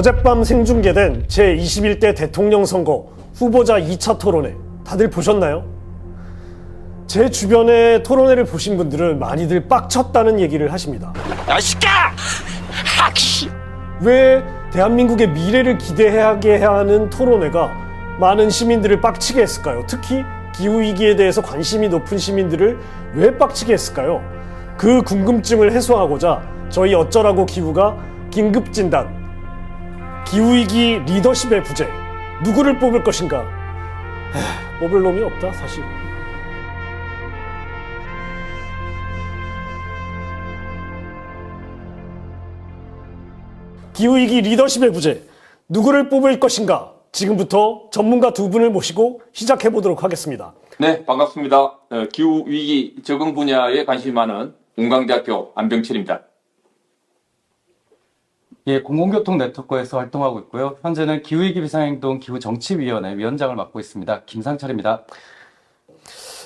어젯밤 생중계된 제21대 대통령 선거 후보자 2차 토론회 다들 보셨나요? 제 주변에 토론회를 보신 분들은 많이들 빡쳤다는 얘기를 하십니다. 야, 시까! 학시! 왜 대한민국의 미래를 기대하게 하는 토론회가 많은 시민들을 빡치게 했을까요? 특히 기후위기에 대해서 관심이 높은 시민들을 왜 빡치게 했을까요? 그 궁금증을 해소하고자 저희 어쩌라고 기후가 긴급진단, 기후위기 리더십의 부재, 누구를 뽑을 것인가? 하, 뽑을 놈이 없다, 사실. 기후위기 리더십의 부재, 누구를 뽑을 것인가? 지금부터 전문가 두 분을 모시고 시작해 보도록 하겠습니다. 네, 반갑습니다. 어, 기후 위기 적응 분야에 관심이 많은 운강대학교 안병철입니다. 예, 공공교통 네트워크에서 활동하고 있고요. 현재는 기후위기 비상행동 기후정치위원회 위원장을 맡고 있습니다. 김상철입니다.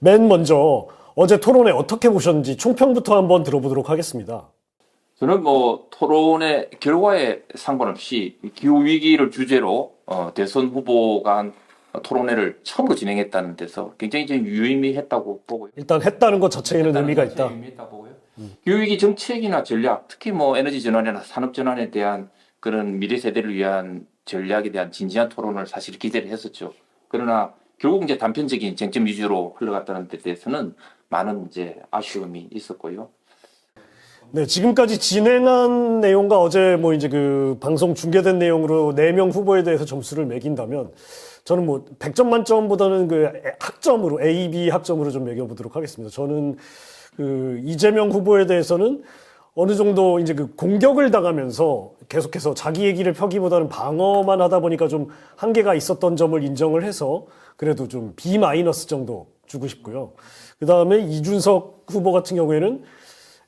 맨 먼저 어제 토론회 어떻게 보셨는지 총평부터 한번 들어보도록 하겠습니다. 저는 뭐 토론의 결과에 상관없이 기후 위기를 주제로 어, 대선 후보가 한 토론회를 처음으로 진행했다는 데서 굉장히 좀 유의미했다고 보고요. 일단 했다는 것 자체에는 의미가 있다. 의미있다 보고요. 기후위기 정책이나 전략, 특히 뭐 에너지 전환이나 산업 전환에 대한 그런 미래 세대를 위한 전략에 대한 진지한 토론을 사실 기대를 했었죠. 그러나 결국 이제 단편적인 쟁점 위주로 흘러갔다는 데 대해서는 많은 이제 아쉬움이 있었고요. 네, 지금까지 진행한 내용과 어제 뭐 이제 그 방송 중계된 내용으로 네 명 후보에 대해서 점수를 매긴다면 저는 뭐 100점 만점보다는 그 학점으로 A, B 학점으로 좀 매겨보도록 하겠습니다. 저는 그 이재명 후보에 대해서는 어느 정도 이제 그 공격을 당하면서 계속해서 자기 얘기를 펴기보다는 방어만 하다 보니까 좀 한계가 있었던 점을 인정을 해서 그래도 좀 B 마이너스 정도 주고 싶고요. 그 다음에 이준석 후보 같은 경우에는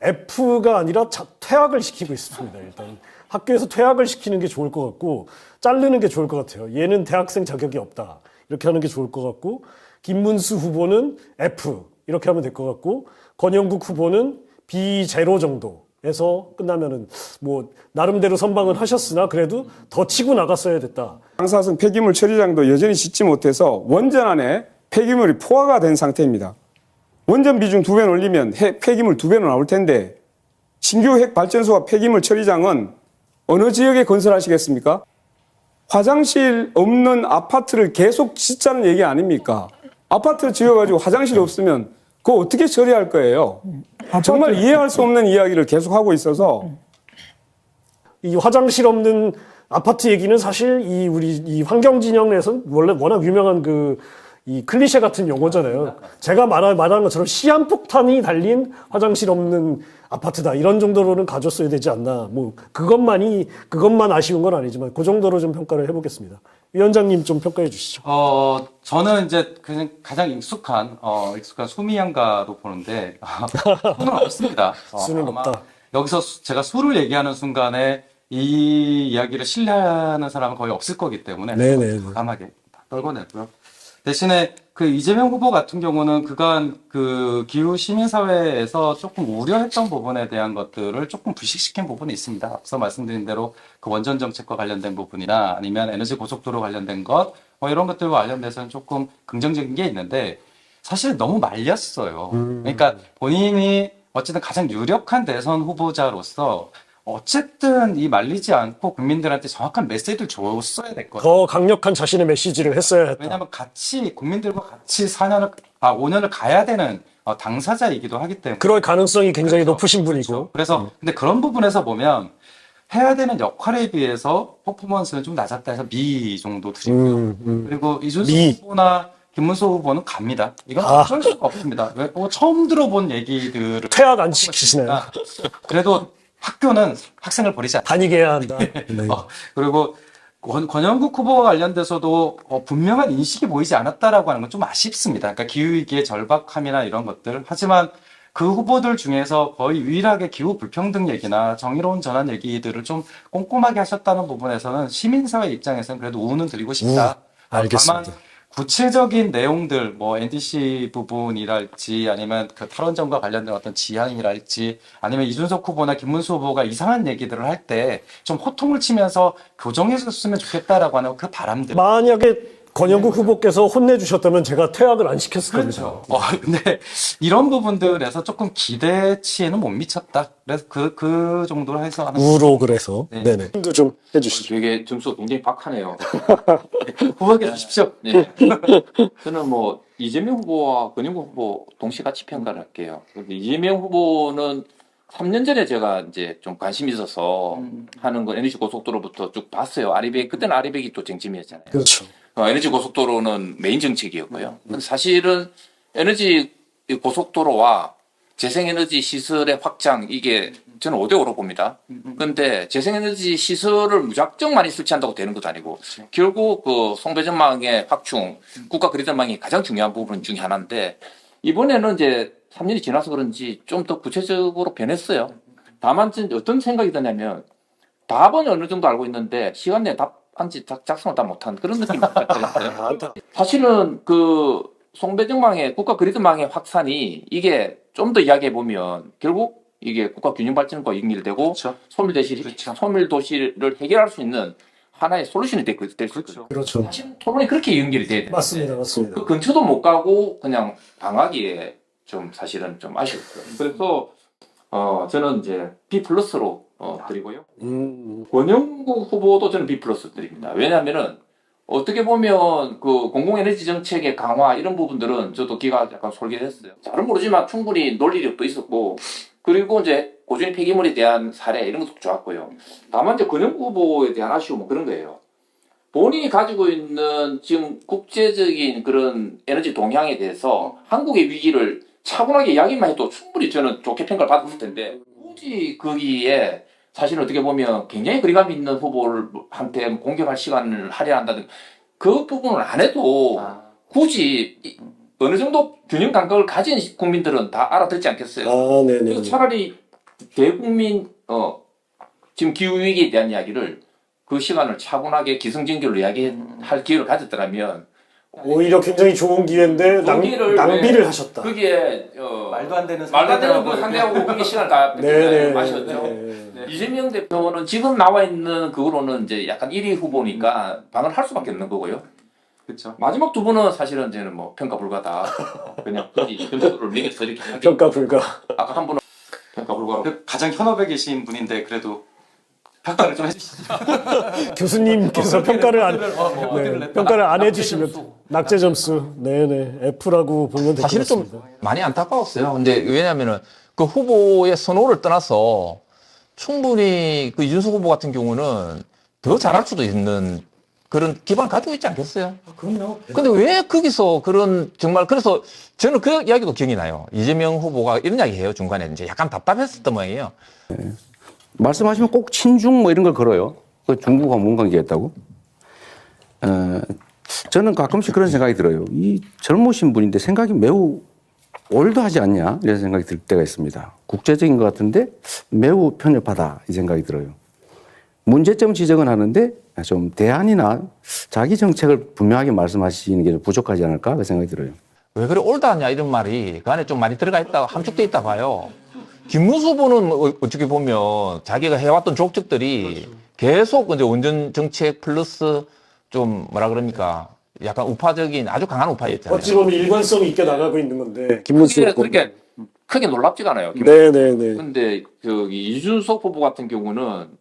F가 아니라 자- 퇴학을 시키고 있습니다. 일단 학교에서 퇴학을 시키는 게 좋을 것 같고 자르는 게 좋을 것 같아요. 얘는 대학생 자격이 없다. 이렇게 하는 게 좋을 것 같고 김문수 후보는 F 이렇게 하면 될 것 같고 권영국 후보는 B 제로 정도에서 끝나면은 뭐 나름대로 선방은 하셨으나 그래도 더 치고 나갔어야 됐다. 방사선 폐기물 처리장도 여전히 짓지 못해서 원전 안에 폐기물이 포화가 된 상태입니다. 원전 비중 두 배는 올리면 핵 폐기물 두 배는 나올 텐데 신규 핵 발전소와 폐기물 처리장은 어느 지역에 건설하시겠습니까? 화장실 없는 아파트를 계속 짓자는 얘기 아닙니까? 아파트 지어가지고 화장실 없으면 그거 어떻게 처리할 거예요? 정말 이해할 수 없는 이야기를 계속 하고 있어서 이 화장실 없는 아파트 얘기는 사실 이 우리 이 환경 진영 에서는 원래 워낙 유명한 그 이 클리셰 같은 용어잖아요. 제가 말한, 말한 것처럼 시한폭탄이 달린 화장실 없는 아파트다. 이런 정도로는 가졌어야 되지 않나. 뭐, 그것만이, 그것만 아쉬운 건 아니지만, 그 정도로 좀 평가를 해보겠습니다. 위원장님 좀 평가해 주시죠. 어, 저는 이제 그냥 가장 익숙한, 어, 익숙한 수미양가로 보는데, 수는 없습니다. 어, 수는 아마 없다. 여기서 수- 제가 수를 얘기하는 순간에 이 이야기를 신뢰하는 사람은 거의 없을 거기 때문에 네네네. 과감하게 다 떨궈냈고요. 대신에 그 이재명 후보 같은 경우는 그간 그 기후 시민사회에서 조금 우려했던 부분에 대한 것들을 조금 부식시킨 부분이 있습니다. 앞서 말씀드린 대로 그 원전 정책과 관련된 부분이나 아니면 에너지 고속도로 관련된 것, 뭐 이런 것들과 관련돼서는 조금 긍정적인 게 있는데 사실 너무 말렸어요. 그러니까 본인이 어쨌든 가장 유력한 대선 후보자로서 어쨌든 이 말리지 않고 국민들한테 정확한 메시지를 줬어야 됐거든요. 더 강력한 자신의 메시지를 했어야 했다. 왜냐하면 같이 국민들과 같이 4년을 아 5년을 가야 되는 어, 당사자이기도 하기 때문에 그럴 가능성이 굉장히 그렇죠. 높으신 분이고. 그렇죠. 그래서 근데 그런 부분에서 보면 해야 되는 역할에 비해서 퍼포먼스는 좀 낮았다 해서 미 정도 드리고요. 음, 음. 그리고 이준석 미. 후보나 김문수 후보는 갑니다. 이건 아. 어쩔 수가 없습니다. 왜? 뭐 처음 들어본 얘기들을 퇴학 안 있으니까. 그래도 학교는 학생을 버리지 않다. 다니게 해야 한다. 네. 어, 그리고 권, 권영국 후보와 관련돼서도 어, 분명한 인식이 보이지 않았다라고 하는 건 좀 아쉽습니다. 그러니까 기후위기의 절박함이나 이런 것들. 하지만 그 후보들 중에서 거의 유일하게 기후 불평등 얘기나 정의로운 전환 얘기들을 좀 꼼꼼하게 하셨다는 부분에서는 시민사회 입장에서는 그래도 우는 드리고 싶다. 음, 알겠습니다. 다만 구체적인 내용들, 뭐 NDC 부분이랄지 아니면 그 탈원전과 관련된 어떤 지향이랄지 아니면 이준석 후보나 김문수 후보가 이상한 얘기들을 할 때 좀 호통을 치면서 교정해줬으면 좋겠다라고 하는 그 바람들. 만약에 권영국 후보께서 혼내주셨다면 제가 퇴학을 안 시켰을 겁니다. 그렇죠. 어, 근데 이런 부분들에서 조금 기대치에는 못 미쳤다. 그래서 그, 그 정도로 해서 하는 우로 그래서 네. 네네. 힘도 좀 해주시죠. 되게 점수가 굉장히 박하네요. 후보에 주십시오. 네. 저는 뭐 이재명 후보와 권영국 후보 동시 같이 평가를 할게요. 근데 이재명 후보는 3년 전에 제가 이제 좀 관심이 있어서 음. 하는 거 에너지 고속도로부터 쭉 봤어요. 아리백 그때는 아리백이 또 쟁점이었잖아요. 그렇죠. 어, 에너지 고속도로는 메인 정책이었고요. 근데 사실은 에너지 고속도로와 재생에너지 시설의 확장 이게 저는 5대5로 봅니다. 근데 재생에너지 시설을 무작정 많이 설치한다고 되는 것도 아니고 결국 그 송배전망의 확충, 국가 그리드망이 가장 중요한 부분 중에 하나인데 이번에는 이제 3년이 지나서 그런지 좀 더 구체적으로 변했어요. 다만 전 어떤 생각이 드냐면 답은 어느 정도 알고 있는데 시간 내에 답 한지 작성을 다 못한 그런 느낌이 들었어요. 사실은 그 송배정망의 국가 그리드망의 확산이 이게 좀 더 이야기해 보면 결국 이게 국가 균형 발전과 연결되고 그렇죠. 소멸 도시 그렇죠. 소멸 도시를 해결할 수 있는 하나의 솔루션이 될수 있죠. 그렇죠. 그렇죠. 사실 토론이 그렇게 연결이 돼야 돼요. 맞습니다. 맞습니다. 그 근처도 못 가고 그냥 당하기에 좀 사실은 좀 아쉬웠어요. 그래서 어 저는 이제 B 플러스로 어 드리고요. 음, 권영국 후보도 저는 B 플러스 드립니다. 왜냐하면은 어떻게 보면 그 공공에너지 정책의 강화 이런 부분들은 저도 귀가 약간 솔깃했어요. 잘은 모르지만 충분히 논리력도 있었고 그리고 이제 고준위 폐기물에 대한 사례 이런 것도 좋았고요. 다만 이제 권영국 후보에 대한 아쉬움은 그런 거예요. 본인이 가지고 있는 지금 국제적인 그런 에너지 동향에 대해서 한국의 위기를 차분하게 이야기만 해도 충분히 저는 좋게 평가를 받았을 텐데 굳이 거기에 사실 어떻게 보면 굉장히 거리감 있는 후보한테 공격할 시간을 할애한다든가 그 부분을 안 해도 굳이 이- 어느 정도 균형 감각을 가진 국민들은 다 알아듣지 않겠어요. 아, 네네. 차라리 대국민 어 지금 기후 위기에 대한 이야기를 그 시간을 차분하게 기승전결로 이야기할 기회를 가졌더라면 오히려 굉장히 좋은 기회인데 낭, 낭비를 왜- 하셨다. 그게 어 말도 안 되는 말도 안 되는 그 상대하고 그게 시간을 다 네네. 마셨죠. 네. 이재명 대표는 지금 나와 있는 그거로는 이제 약간 1위 후보니까 방을 할 수밖에 없는 거고요. 그렇죠. 마지막 두 분은 사실은 저는 뭐 평가 불가다. 그냥 굳이 점수를 매겨서 이렇게. 평가 불가. 아까 한 분은 평가 불가로. 그 가장 현업에 계신 분인데 그래도 평가를 좀 해주시죠. 교수님께서 평가를 안 어, 뭐 네. 평가를 안 해주시면. 낙제 점수. 네네. F라고 보면 될것 사실 좀 같습니다. 많이 안타까웠어요. 근데 왜냐면은 그 후보의 선호를 떠나서 충분히 그 이준석 후보 같은 경우는 더 잘할 수도 있는 그런 기반을 가지고 있지 않겠어요? 그럼요. 근데 왜 거기서 그런 정말 그래서 저는 그 이야기도 기억이 나요. 이재명 후보가 이런 이야기 해요. 중간에 이제 약간 답답했었던 모양이에요. 말씀하시면 꼭 친중 뭐 이런 걸 걸어요. 그 중국과 뭔 관계였다고? 어, 저는 가끔씩 그런 생각이 들어요. 이 젊으신 분인데 생각이 매우 올드하지 않냐 이런 생각이 들 때가 있습니다. 국제적인 것 같은데 매우 편협하다 이 생각이 들어요. 문제점 지적은 하는데 좀 대안이나 자기 정책을 분명하게 말씀하시는 게좀 부족하지 않을까 그 생각이 들어요. 왜 그래 올드하냐 이런 말이 그 안에 좀 많이 들어가 있다 함축돼 있다 봐요. 김문수 후보는 어- 어떻게 보면 자기가 해왔던 족적들이 계속 이제 원전 정책 플러스 좀 뭐라 그럽니까 약간 우파적인 아주 강한 우파였잖아요. 어찌 보면 일관성 있게 나가고 있는 건데 김문수 그게 후보. 그렇게 크게 놀랍지가 않아요. 네네네. 근데 저기 이준석 후보 같은 경우는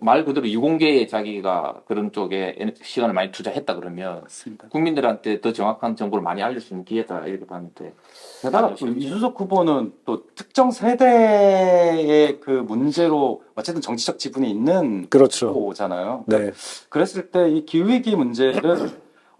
말 그대로 이공계에 자기가 그런 쪽에 시간을 많이 투자했다 그러면 국민들한테 더 정확한 정보를 많이 알릴 수 있는 기회다 이렇게 봤는데 게다가 또 이준석 후보는 또 특정 세대의 그 문제로 어쨌든 정치적 지분이 있는 그렇죠. 후보잖아요. 네. 그랬을 때 이 기후위기 문제를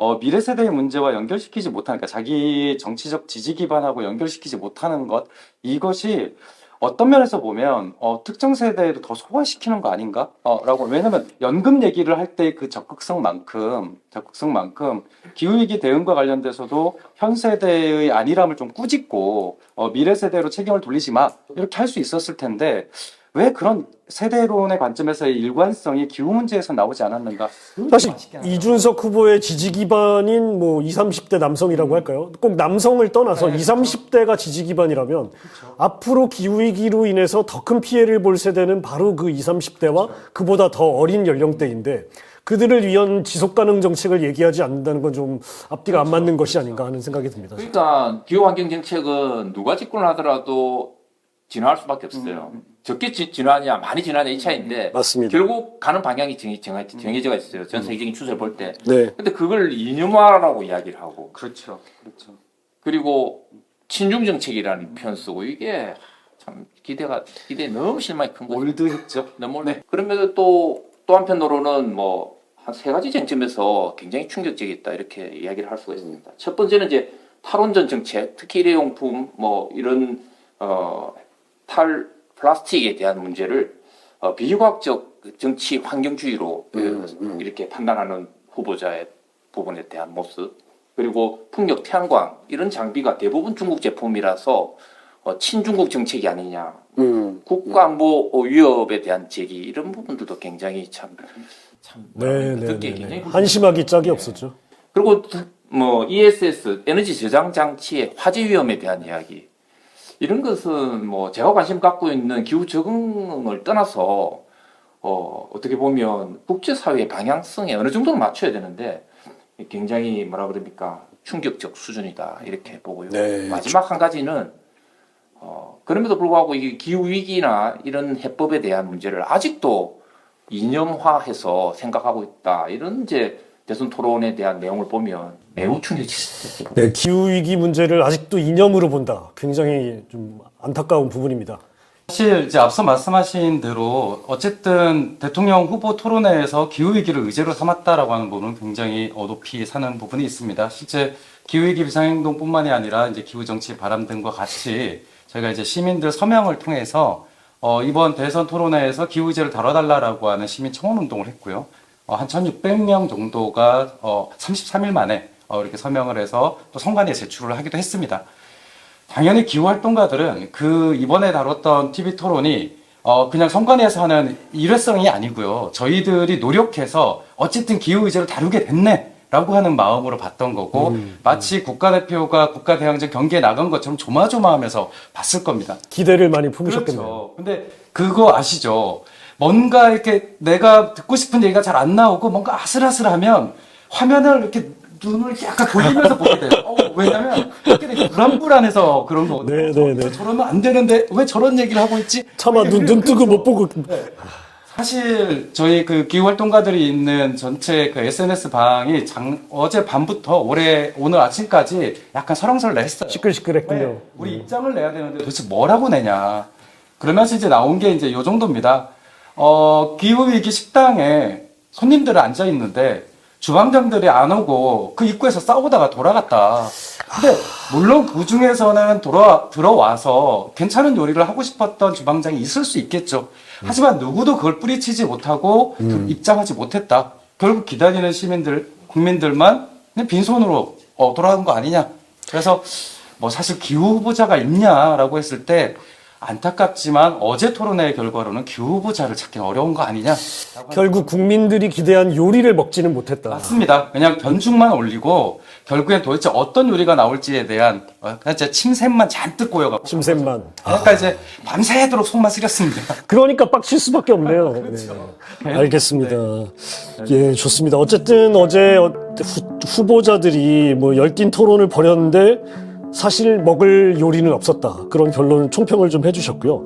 어, 미래 세대의 문제와 연결시키지 못하는, 그러니까 자기 정치적 지지 기반하고 연결시키지 못하는 것, 이것이 어떤 면에서 보면 어, 특정 세대에도 더 소화시키는 거 아닌가? 어, 라고 왜냐면 연금 얘기를 할 때 그 적극성만큼 적극성만큼 기후위기 대응과 관련돼서도 현 세대의 안일함을 좀 꾸짖고 어, 미래 세대로 책임을 돌리지 마 이렇게 할 수 있었을 텐데 왜 그런 세대론의 관점에서의 일관성이 기후 문제에서 나오지 않았는가? 사실. 이준석 후보의 지지 기반인 뭐 20, 30대 남성이라고 할까요? 꼭 남성을 떠나서 네, 20, 30대가 지지 기반이라면 앞으로 기후 위기로 인해서 더 큰 피해를 볼 세대는 바로 그 20, 30대와 그보다 더 어린 연령대인데 그들을 위한 지속 가능 정책을 얘기하지 않는다는 건 좀 앞뒤가 안 맞는 것이 아닌가 하는 생각이 듭니다. 그러니까 기후 환경 정책은 누가 집권을 하더라도 진화할 수밖에 없어요. 음. 적게 지- 진화하냐 많이 진화하냐 이 차이인데 맞습니다. 결국 가는 방향이 정해, 정해, 정해져 있어요. 전 세계적인 추세를 볼 때. 네. 근데 그걸 이념화라고 이야기를 하고 그렇죠. 그렇죠. 그리고 친중 정책이라는 표현 쓰고 이게 참 기대가 기대 너무 실망이 큰 거죠. 올드했죠. 너무 네. 그러면서 또, 또 한편으로는 뭐, 한 세 가지 쟁점에서 굉장히 충격적이었다, 이렇게 이야기를 할 수가 있습니다. 첫 번째는 이제 탈원전 정책, 특히 일회용품, 뭐, 이런, 어, 탈, 플라스틱에 대한 문제를, 어, 비과학적 정치 환경주의로 그, 이렇게 판단하는 후보자의 부분에 대한 모습. 그리고 풍력, 태양광, 이런 장비가 대부분 중국 제품이라서, 어, 친중국 정책이 아니냐, 음. 국가 안보 위협에 대한 제기 이런 부분들도 굉장히 참, 참 네, 네, 듣기 네, 굉장히 네. 한심하기 짝이 없었죠. 그리고 두- 뭐 ESS 에너지 저장 장치의 화재 위험에 대한 이야기 이런 것은 뭐 제가 관심 갖고 있는 기후 적응을 떠나서 어 어떻게 보면 국제 사회의 방향성에 어느 정도는 맞춰야 되는데 굉장히 뭐라 그럽니까 충격적 수준이다 이렇게 보고요. 네. 마지막 한 가지는 어 그럼에도 불구하고 이 기후 위기나 이런 해법에 대한 문제를 아직도 이념화해서 생각하고 있다 이런 이제 대선 토론에 대한 내용을 보면 매우 충격적이었어요. 네, 기후 위기 문제를 아직도 이념으로 본다. 굉장히 좀 안타까운 부분입니다. 사실 이제 앞서 말씀하신 대로 어쨌든 대통령 후보 토론회에서 기후 위기를 의제로 삼았다라고 하는 부분은 굉장히 어높이 사는 부분이 있습니다. 실제 기후 위기 비상행동뿐만이 아니라 이제 기후 정치 바람 등과 같이 저희가 이제 시민들 서명을 통해서 어, 이번 대선 토론회에서 기후 위제를 다뤄달라라고 하는 시민 청원 운동을 했고요. 어, 한 1,600명 정도가 어, 33일 만에 어, 이렇게 서명을 해서 또 선관위에 제출을 하기도 했습니다. 당연히 기후 활동가들은 그 이번에 다뤘던 TV 토론이 어 그냥 선관위에서 하는 일회성이 아니고요. 저희들이 노력해서 어쨌든 기후 의제를 다루게 됐네 라고 하는 마음으로 봤던 거고 마치 국가대표가 국가대항전 경기에 나간 것처럼 조마조마하면서 봤을 겁니다. 기대를 많이 품으셨겠네요. 그렇죠. 근데 그거 아시죠? 뭔가 이렇게 내가 듣고 싶은 얘기가 잘 안 나오고 뭔가 아슬아슬하면 화면을 이렇게 눈을 약간 돌리면서 보게 돼요. 어, 왜냐면 이렇게 되게 불안불안해서 그런 거거든요. 네, 네, 네. 저러면 안 되는데 왜 저런 얘기를 하고 있지? 차마 눈, 눈 뜨고 못 보고. 사실 저희 그 기후 활동가들이 있는 전체 그 SNS 방이 장, 어제 밤부터 올해 오늘 아침까지 약간 설렁설렁했어요. 시끌시끌했군요. 네, 우리 입장을 내야 되는데 도대체 뭐라고 내냐. 그러면서 이제 나온 게 이제 요 정도입니다. 어, 기후위기 식당에 손님들이 앉아 있는데 주방장들이 안 오고 그 입구에서 싸우다가 돌아갔다. 근데 물론 그 중에서는 돌아, 들어와서 괜찮은 요리를 하고 싶었던 주방장이 있을 수 있겠죠. 하지만 누구도 그걸 뿌리치지 못하고 입장하지 못했다. 결국 기다리는 시민들, 국민들만 그냥 빈손으로 어, 돌아간 거 아니냐. 그래서 뭐 사실 기후 후보자가 있냐라고 했을 때 안타깝지만 어제 토론회 결과로는 기후 후보자를 찾기는 어려운 거 아니냐. 결국 국민들이 기대한 요리를 먹지는 못했다. 맞습니다. 그냥 변죽만 올리고 결국엔 도대체 어떤 요리가 나올지에 대한 어, 그냥 진짜 침샘만 잔뜩 고여가고 심샘만. 그러니까 이제 밤새도록 속만 쓰렸습니다. 그러니까 빡칠 수밖에 없네요. 네. 알겠습니다. 예, 좋습니다. 어쨌든 어제 어- 후, 후보자들이 뭐 열띤 토론을 벌였는데 사실 먹을 요리는 없었다. 그런 결론 총평을 좀 해주셨고요.